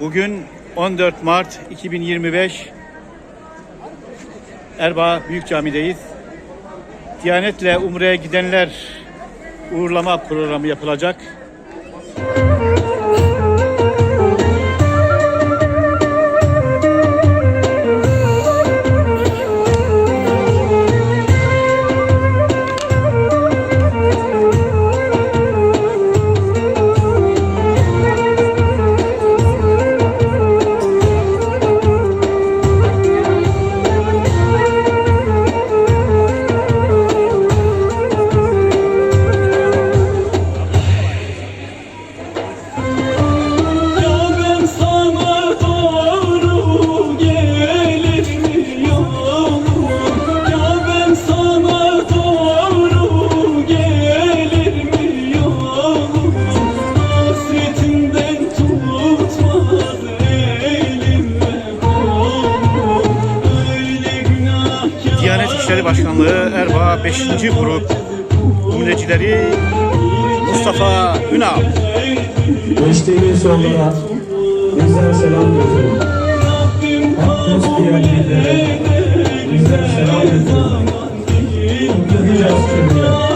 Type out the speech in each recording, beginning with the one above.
Bugün 14 Mart 2025 Erbaa Büyük Cami'deyiz. Diyanetle Umre'ye gidenler uğurlama programı yapılacak. ikinci grup cümlecileri Mustafa Ünal. Geçtiğimiz yollara bizden selam götürün. Hakkımız diyenlere bizden selam götürün. Gideceğiz çünkü.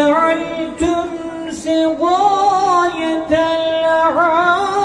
أجعلتم سقاية الحاج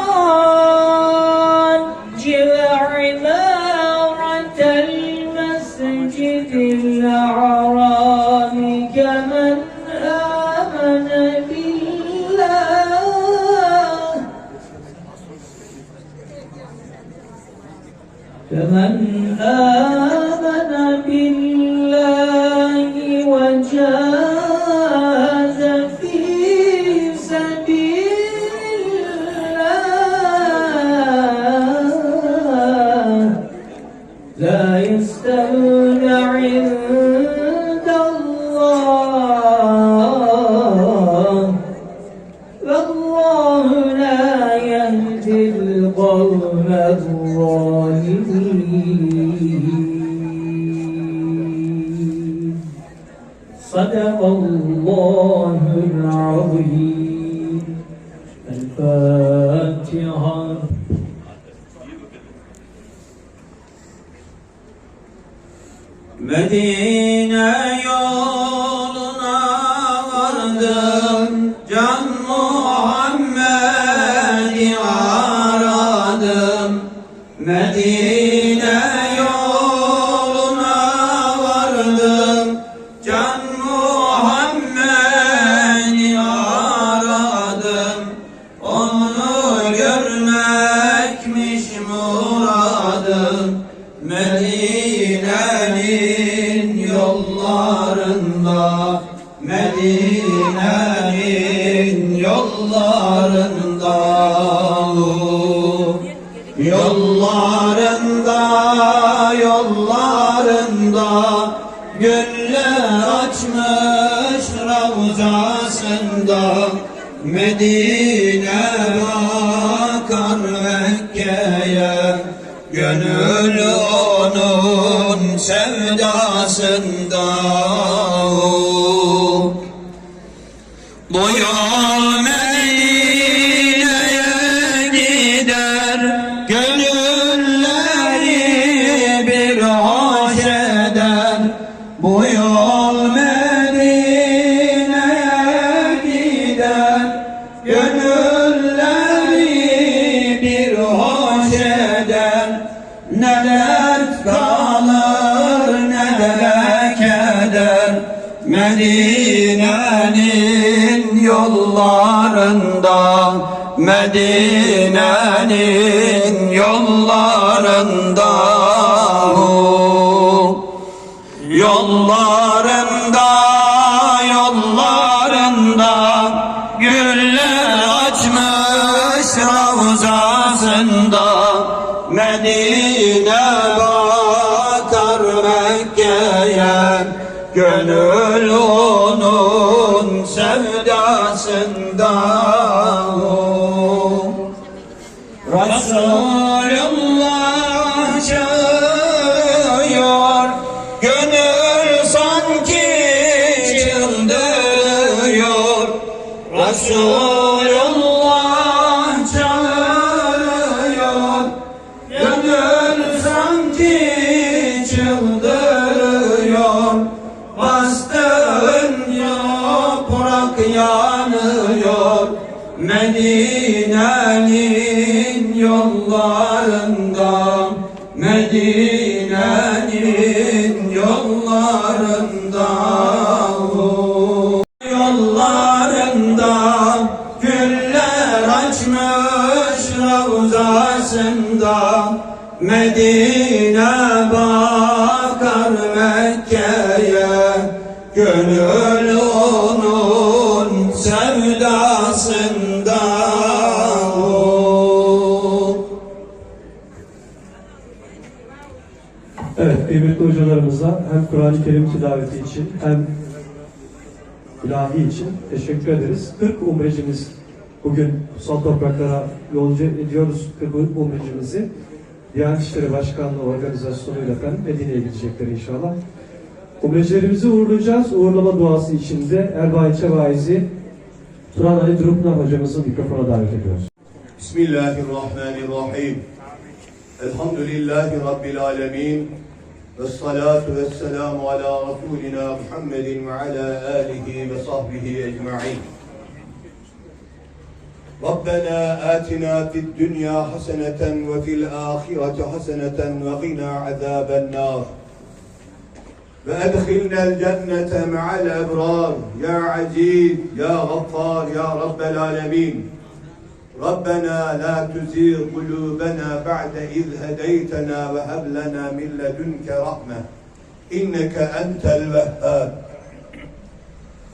estão Medine Medine'nin yollarında Medine'nin yollarında. Yollarında, yollarında Güller açmış ravzasında Medine bakar Gönül onun sevdasında yanıyor. Medine'nin yollarında Medine'nin Evet, kıymetli hocalarımıza hem Kur'an-ı Kerim tilaveti için hem ilahi için teşekkür ederiz. 40 umrecimiz bugün kutsal topraklara yolcu ediyoruz 40 umrecimizi. Diyanet İşleri Başkanlığı organizasyonuyla efendim Medine'ye gidecekler inşallah. Umrecilerimizi uğurlayacağız. Uğurlama duası içinde Erbaa İlçe Vaizi Turan Ali Durupna hocamızın mikrofona davet ediyoruz. Bismillahirrahmanirrahim. الحمد لله رب العالمين والصلاة والسلام على رسولنا محمد وعلى آله وصحبه أجمعين. ربنا آتنا في الدنيا حسنة وفي الآخرة حسنة وقنا عذاب النار. وأدخلنا الجنة مع الأبرار. يا عزيز يا غفار يا رب العالمين. ربنا لا تزيغ قلوبنا بعد إذ هديتنا وهب لنا من لدنك رحمة إنك أنت الوهاب.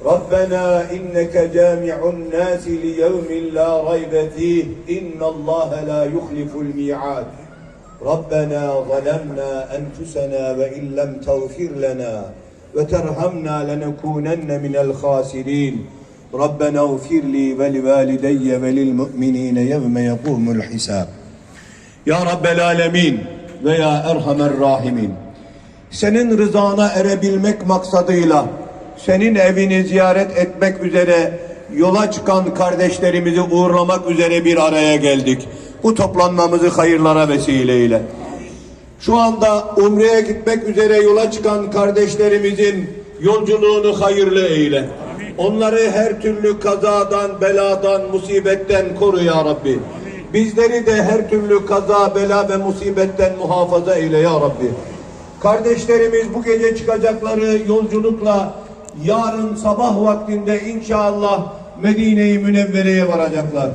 ربنا إنك جامع الناس ليوم لا ريب فيه. إن الله لا يخلف الميعاد. ربنا ظلمنا أنفسنا وإن لم تغفر لنا وترحمنا لنكونن من الخاسرين. ربنا اغفر لي ولوالدي وللمؤمنين يوم يقوم الحساب Ya Rabbel Alemin ve ya Erhamer Rahimin. Senin rızana erebilmek maksadıyla senin evini ziyaret etmek üzere yola çıkan kardeşlerimizi uğurlamak üzere bir araya geldik. Bu toplanmamızı hayırlara vesile eyle. Şu anda Umre'ye gitmek üzere yola çıkan kardeşlerimizin yolculuğunu hayırlı eyle. Onları her türlü kazadan, beladan, musibetten koru ya Rabbi. Bizleri de her türlü kaza, bela ve musibetten muhafaza eyle ya Rabbi. Kardeşlerimiz bu gece çıkacakları yolculukla yarın sabah vaktinde inşallah Medine-i Münevvere'ye varacaklar.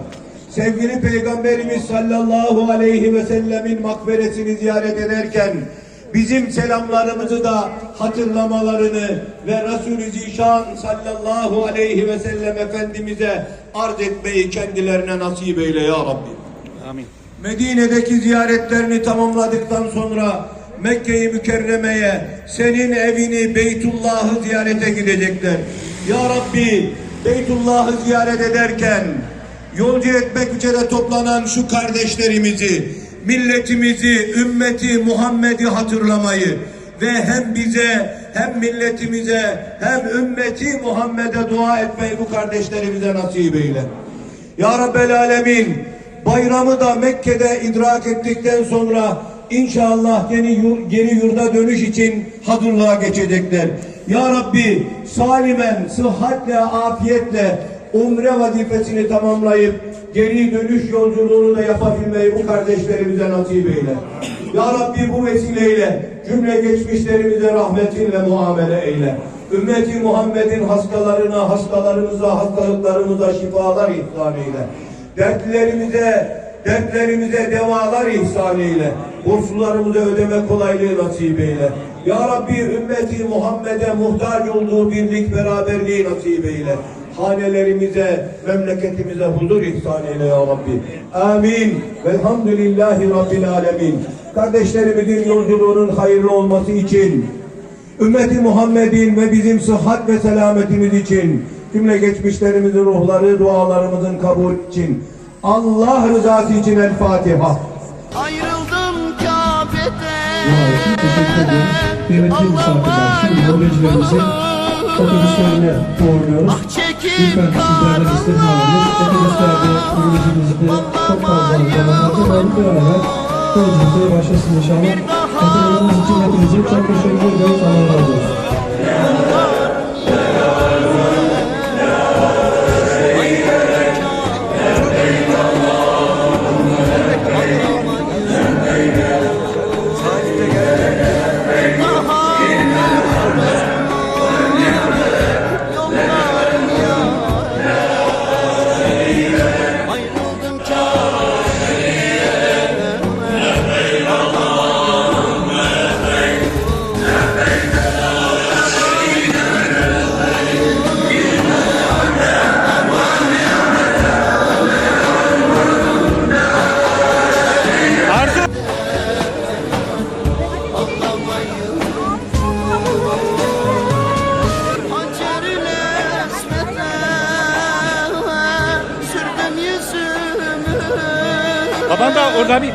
Sevgili Peygamberimiz sallallahu aleyhi ve sellemin makberesini ziyaret ederken bizim selamlarımızı da hatırlamalarını ve Resulü Zişan sallallahu aleyhi ve sellem Efendimiz'e arz etmeyi kendilerine nasip eyle ya Rabbi. Amin. Medine'deki ziyaretlerini tamamladıktan sonra Mekke-i Mükerreme'ye senin evini Beytullah'ı ziyarete gidecekler. Ya Rabbi Beytullah'ı ziyaret ederken yolcu etmek üzere toplanan şu kardeşlerimizi, milletimizi, ümmeti Muhammed'i hatırlamayı ve hem bize hem milletimize hem ümmeti Muhammed'e dua etmeyi bu kardeşlerimize nasip eyle. Ya Rabbel Alemin bayramı da Mekke'de idrak ettikten sonra inşallah yeni geri yurda dönüş için hazırlığa geçecekler. Ya Rabbi salimen, sıhhatle, afiyetle umre vazifesini tamamlayıp geri dönüş yolculuğunu da yapabilmeyi bu kardeşlerimize nasip eyle. Ya Rabbi bu vesileyle cümle geçmişlerimize rahmetinle muamele eyle. Ümmeti Muhammed'in hastalarına, hastalarımıza, hastalıklarımıza şifalar ihsan eyle. Dertlerimize, dertlerimize devalar ihsan eyle. Borçlularımıza ödeme kolaylığı nasip eyle. Ya Rabbi ümmeti Muhammed'e muhtaç olduğu birlik beraberliği nasip eyle. Hanelerimize, memleketimize huzur ihsan eyle ya Rabbi. Amin. Velhamdülillahi Rabbil alemin. Kardeşlerimizin yolculuğunun hayırlı olması için Ümmeti Muhammed'in ve bizim sıhhat ve selametimiz için cümle geçmişlerimizin ruhları, dualarımızın kabul için Allah rızası için El Fatiha. Ayrıldım Kabe'den Duaiçin teşekkür ediyoruz. Kıymetli misafirler, şimdi yolcularımızı otobüslerine uğurluyoruz. Ah Lütfen sizlerden istediğini alıyoruz. Otobüslerde yolculuğumuzda çok fazla zamanlarda var. Beraber yolculuğumuza başlasın inşallah. Katılımınız için hepinize çok teşekkür ediyoruz. Allah razı olsun. anda orada bir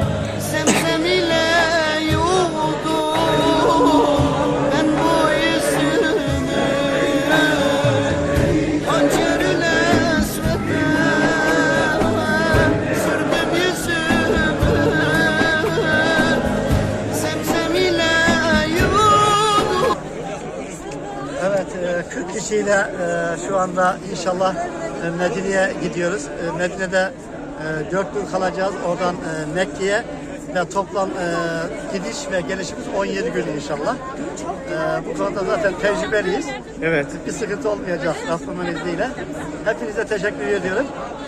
Evet, e, 40 kişiyle e, şu anda inşallah e, Medine'ye gidiyoruz. Medine'de e, 4 gün kalacağız. Oradan e, Mekke'ye ve toplam e, gidiş ve gelişimiz 17 gün inşallah. E, bu konuda zaten tecrübeliyiz. Evet. Bir sıkıntı olmayacak Rabbimin izniyle. Hepinize teşekkür ediyorum.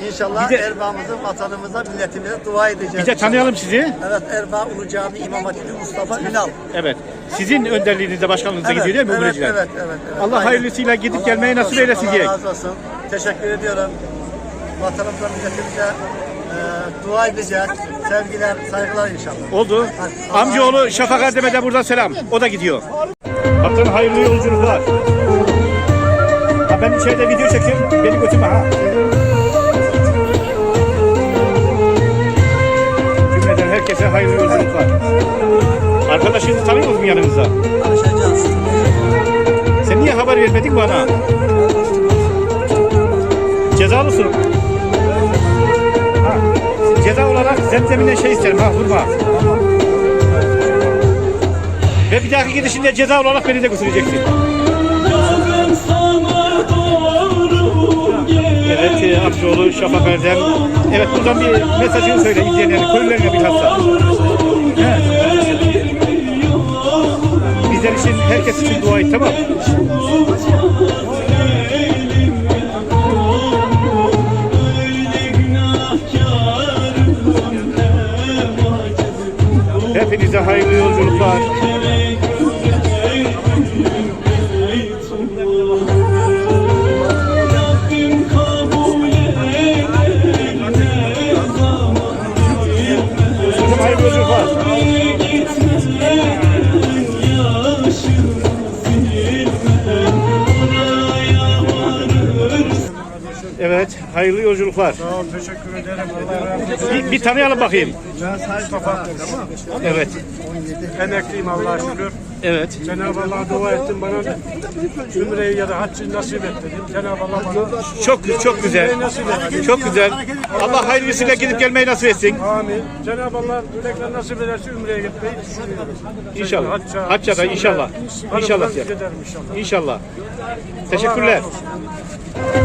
İnşallah Bir de- Erbağımızın, vatanımıza, milletimize dua edeceğiz. Bir de tanıyalım sizi. Evet, Erbaa Ulu Cami İmam Hatibi Mustafa Ünal. Evet. Sizin önderliğinizde başkanlığınıza Evet, gidiyor değil mi evet, Umreciler? evet, evet, evet. Allah hayırlısıyla gidip gelmeyi nasip eylesin diye. Allah razı olsun. Teşekkür ediyorum. Vatanımıza, milletimize e, dua edeceğiz. Sevgiler, saygılar inşallah. Oldu. Hadi. Amcaoğlu Şafak Erdem'e de buradan selam. O da gidiyor. Kaptan hayırlı yolculuklar. Ha ben içeride video çekiyorum. Beni götürme ha. Cümleden herkese hayırlı yolculuklar. Arkadaşınızı tanıyor musun yanınızda? Tanışacağız. Sen niye haber vermedin bana? Cezalısın. Ceza olarak zemzeminden şey isterim ha vurma. Ve bir dahaki gidişinde ceza olarak beni de götüreceksin. Evet e, amcaoğlu Şafak Erdem. Evet buradan bir mesajını söyle izleyenlerine, köylülerine bilhassa. He. Bizler için, herkes için dua et tamam Hepinize hayırlı yolculuklar. Hayırlı yolculuklar. Sağ ol, teşekkür ederim. Allah razı olsun. Bir, bir tanıyalım bakayım. Ben Sayın Mustafa. Evet, Emekliyim Allah'a şükür. evet. Cenab-ı Allah'a dua ettim bana Ümre'yi ya da haccı nasip et dedim. Cenab-ı Allah bana Çok çok güzel. Çok güzel. Allah hayırlısıyla gidip gelmeyi nasip etsin. amin. Cenab-ı Allah tekrar nasip ederse Ümre'ye gitmeyi düşünüyorum. İnşallah. Hacca, Hacca da inşallah. Hanımdan İnşallah. giderim inşallah. İnşallah. Teşekkürler. Allah razı olsun.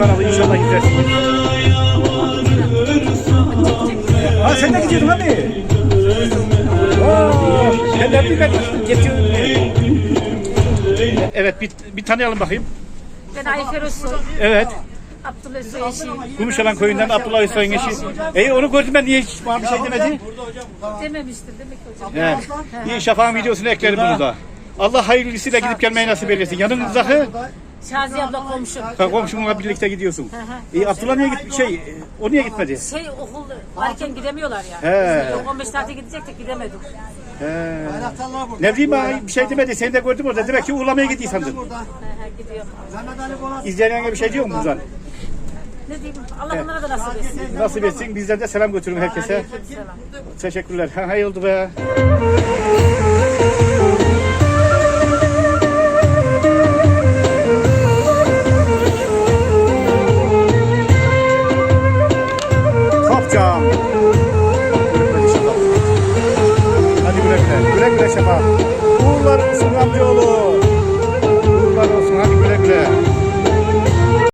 Kanalı inşallah izlersiniz. Ha sen de gidiyordun abi. Oo, ben de bir ben geçiyorum. Evet bir, bir tanıyalım bakayım. Ben Ayfer Usul. Evet. Abdullah Usul eşiyim. Kumuşalan köyünden Abdullah Usta'nın eşi. E onu gördüm ben niye hiç bana bir şey demedi? Dememiştir demek ki hocam. Evet. İyi şafağın videosunu eklerim bunu da. Allah hayırlısıyla gidip gelmeyi nasip eylesin. Yanınızdaki Şaziye abla komşum. ha, komşumla birlikte gidiyorsun. İyi Abdullah niye gitmiş? Şey, e, o niye gitmedi? Şey okul varken gidemiyorlar ya. He. Biz de 15 saate gidecektik gidemedik. He. Ne bileyim ben bir şey demedi. Seni de gördüm orada. Demek ki uğurlamaya. He, he, gidiyor. İzleyenlerine bir şey diyor mu buradan? Ne diyeyim? Allah onlara da nasip etsin. Nasip etsin. Bizden de selam götürün herkese. Teşekkürler. Ha, hayırlı be. yapacağım. Hadi güle güle. Güle güle Şafak. Uğurlar olsun amcaoğlu. Uğurlar olsun. Hadi güle güle.